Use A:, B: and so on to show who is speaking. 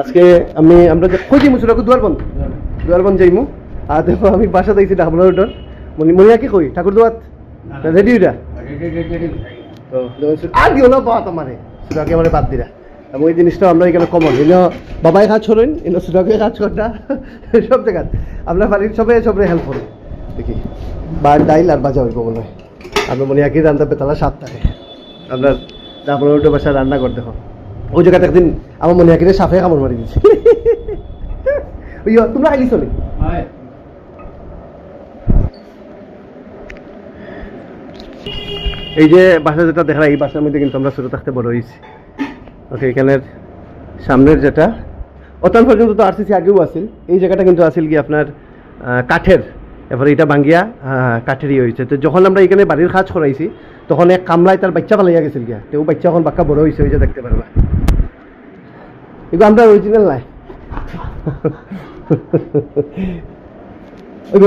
A: আজকে আমি, আমরা কই যাইমু সুরাকু দুয়ারবন দুয়ারবন যাইমু। আর দেখো, আমি বাসা দেখছি ডাবলা রোডর মনি মনিয়া কি কই? ঠাকুর দোয়াত রেডি তো, আর দিও না বাত আমারে। সুরাকে আমারে বাদ দিরা। এবং এই জিনিসটা আমরা এখানে কমন এনে বাবাই কাজ করেন এনে সুরাকে কাজ করটা সব জায়গা আপনার বাড়ির সবাই সবাই হেল্প করুন দেখি। বা ডাইল আর বাজা হইব মনে হয়। আপনার মনে একই রান্না পেতালা সাত থাকে আপনার ডাবলা রোডের বাসায় রান্না করতে হয় ওই জায়গাতে একদিন আমার মনে একদিন সাফে কামড় মারি ওই তোমরা খাইলি চলে। এই যে বাসা যেটা দেখা এই বাসার মধ্যে কিন্তু আমরা ছোটো থাকতে বড় হয়েছি। ওকে এখানের সামনের যেটা অতন পর্যন্ত তো আরসিসি আগেও আছিল। এই জায়গাটা কিন্তু আছিল কি আপনার কাঠের। এবারে এটা ভাঙ্গিয়া কাঠেরই হয়েছে। তো যখন আমরা এখানে বাড়ির কাজ করাইছি তখন এক কামলায় তার বাচ্চা পালাইয়া গেছিল গিয়া। তেও বাচ্চা এখন বাক্কা বড় হয়েছে ওই যে দেখতে পারবা। ഇതെന്താ ഒറിജിനലേ ഒരു